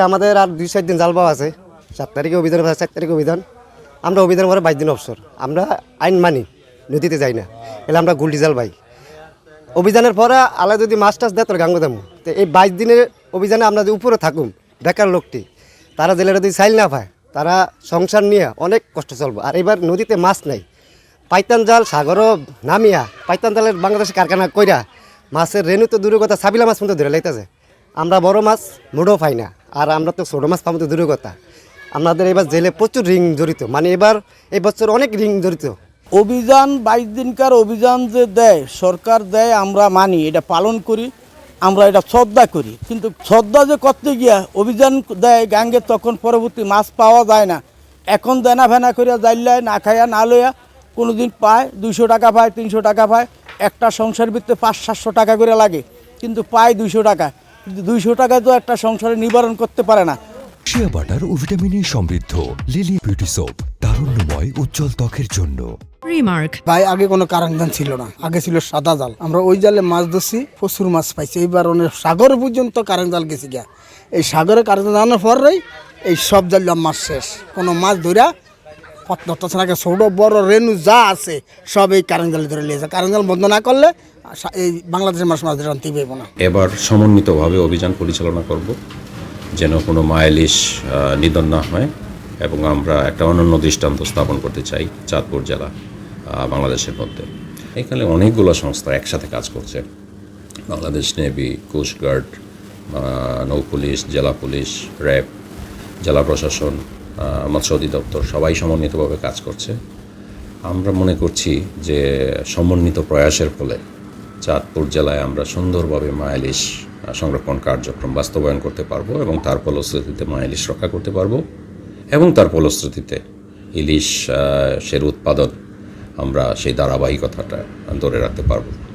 আমাদের আর দুই চার দিন জাল পাওয়া আছে, সাত তারিখে অভিযান চার তারিখে অভিযান। আমরা অভিযান পরে বাইশ দিন অবসর। আমরা আইন মানি, নদীতে যাই না। এলে আমরা গুলটি জাল পাই অভিযানের পরে আলা যদি মাছ টাছ দেয় তোর গাঙ্গ দামু। তো এই বাইশ দিনের অভিযানে আমরা যে উপরে থাকুম, বেকার লোকটি, তারা জেলেরা যদি চাইল না পায়, তারা সংসার নিয়ে অনেক কষ্ট চলবো। আর এবার নদীতে মাছ নাই। পাইতান জাল, সাগরও নামিয়া, পাইতান জালের বাংলাদেশে কারখানা কইরা, মাছের রেণু তো দূরের কথা সাবিলা মাছ পর্যন্ত ধরে লাইতেছে। আমরা বড় মাছ, মোটেও পাই না। আর আমরা তো ছোটো মাছ পাবো তো দূরের কথা। আমাদের এবার জেলে প্রচুর রিং জড়িত। মানে এবার এবছর অনেক রিং জড়িত। অভিযান, বাইশ দিনকার অভিযান যে দেয়, সরকার দেয়, আমরা মানি, এটা পালন করি, আমরা এটা শ্রদ্ধা করি। কিন্তু শ্রদ্ধা যে করতে গিয়া অভিযান দেয় গাঙ্গে, তখন পরবর্তী মাছ পাওয়া যায় না। এখন দেনা ফেনা করিয়া যাইলায় না খাইয়া, না লইয়া কোনো দিন পায়, দুইশো টাকা পায়, তিনশো টাকা পায়, একটা সংসার ভিত্তিতে পাঁচ, সাতশো টাকা করে লাগে। কিন্তু পায় দুইশো টাকা। কিন্তু দুইশো টাকায় তো একটা সংসারে নিবারণ করতে পারে না। শিয়া বাটার ও ভিটামিনে সমৃদ্ধ। লিলি বিউটি সোপ তারুণ্যময় উজ্জ্বল ত্বকের জন্য। Remark. ভাই আগে কোনো কারাঙ্গান ছিল না। আগে ছিল সাদা জাল। আমরা ওই জালে মাছ ধরছি প্রচুর মাছ পাইছি। এইবার অনেক সাগর পর্যন্ত কারেন্ট জাল গেছি গিয়া। এই সাগরে কারেন্ট জানানোর পরেই এই সব জাল মাছ শেষ। কোনো মাছ ধরা পত্ন আগে ছোট, বড় রেণু যা আছে, সব এই কারেন্টজালে ধরে লিয়েছে কারেন্ট জাল বন্ধ না করলে এই বাংলাদেশের মাছ মাছ ধরে আনতে না এবার সমন্বিতভাবে অভিযান পরিচালনা করব, যেন কোনো মায়ালিশ নিধন না হয়, এবং আমরা একটা অনন্য দৃষ্টান্ত স্থাপন করতে চাই চাঁদপুর জেলা বাংলাদেশের মধ্যে। এখানে অনেকগুলো সংস্থা একসাথে কাজ করছে। বাংলাদেশ নেভি, কোস্টগার্ড নৌ পুলিশ, জেলা পুলিশ, র্যাব, জেলা প্রশাসন মৎস্য অধিদপ্তর সবাই সমন্বিতভাবে কাজ করছে। আমরা মনে করছি যে সমন্বিত প্রয়াসের ফলে চাঁদপুর জেলায় আমরা সুন্দরভাবে মায়ালিশ সংরক্ষণ কার্যক্রম বাস্তবায়ন করতে পারব এবং তার ফলশ্রুতিতে মায়ালিশ রক্ষা করতে পারব এবং তার ফলশ্রুতিতে ইলিশ সের উৎপাদন আমরা সেই ধারাবাহিকতাটা ধরে রাখতে পারব।